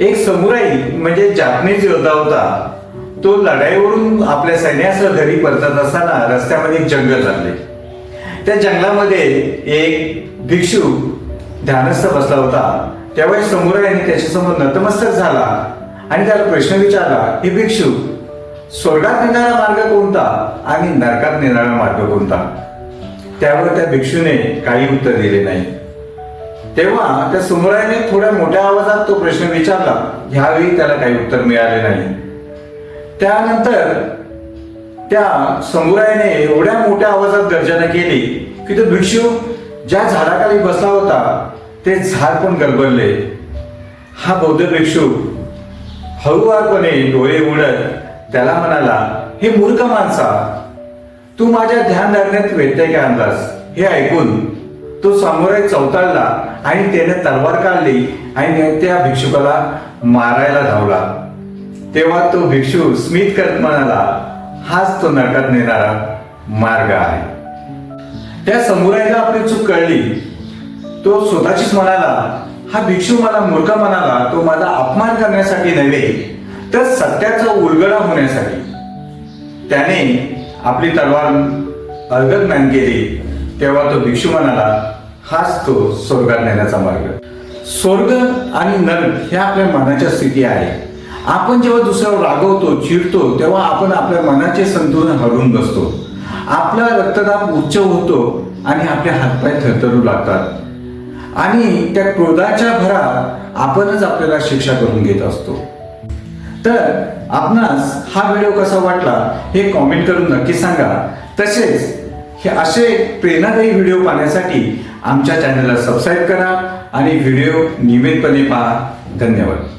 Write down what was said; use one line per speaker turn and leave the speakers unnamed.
एक समुराई म्हणजे जापनीज योद्धा होता तो लढाईवरून आपल्या सैन्यासह घरी परतत असताना रस्त्यामध्ये एक जंगल लागले त्या जंगलामध्ये एक भिक्षू ध्यानस्थ बसला होता. त्यावेळी समुराईने त्याच्यासमोर नतमस्तक झाला आणि त्याला प्रश्न विचारला हे भिक्षू स्वर्गात नेणारा मार्ग कोणता आणि नरकात नेणारा मार्ग कोणता? त्यावर त्या भिक्षूने काही उत्तर दिले नाही. तेव्हा त्या समुराईने थोड्या मोठ्या आवाजात तो प्रश्न विचारला ह्यावेळी त्याला काही उत्तर मिळाले नाही. त्यानंतर त्या समुरायाने एवढ्या मोठ्या आवाजात गर्जना केली की तो भिक्षू ज्या झाडाखाली बसला होता ते झाड पण गलबलले. हा बौद्ध भिक्षू हळूवारपणे डोळे उडत त्याला म्हणाला हे मूर्ख माणसा तू माझ्या ध्यान धरण्यात व्यत्यय का आणलास? हे ऐकून तो सामुराई चौताळला आणि त्याने तलवार काढली आणि त्या भिक्षुकाला मारायला धावला. तेव्हा तो भिक्षू स्मित करत म्हणाला हाच तो नरकात नेणारा मार्ग आहे. त्या समुरायला आपली चूक कळली. तो स्वतःचीच म्हणाला हा भिक्षू मला मूर्ख म्हणाला तो माझा अपमान करण्यासाठी नव्हे तर सत्याचा उलगडा होण्यासाठी. त्याने आपली तलवार अलगद केली. तेव्हा तो भिक्षू म्हणाला हाच तो स्वर्गात नेण्याचा मार्ग. स्वर्ग आणि नरक ह्या आपल्या मनाच्या स्थिती आहे. आपण जेव्हा दुसऱ्यावर रागवतो चिडतो तेव्हा आपण आपल्या मनाचे संतुलन हरवून बसतो. आपला रक्तदाब उच्च होतो आणि आपले हातपाय थरथरू लागतात. आणि त्या क्रोधाच्या भरात आपणच आपल्याला शिक्षा करून घेत असतो. तर आपणास हा व्हिडिओ कसा वाटला हे कॉमेंट करून नक्की सांगा. तसेच की असे प्रेरणादायी व्हिडिओ पाहण्यासाठी आमच्या चॅनलला सबस्क्राईब करा आणि व्हिडिओ नियमितपणे पहा. धन्यवाद.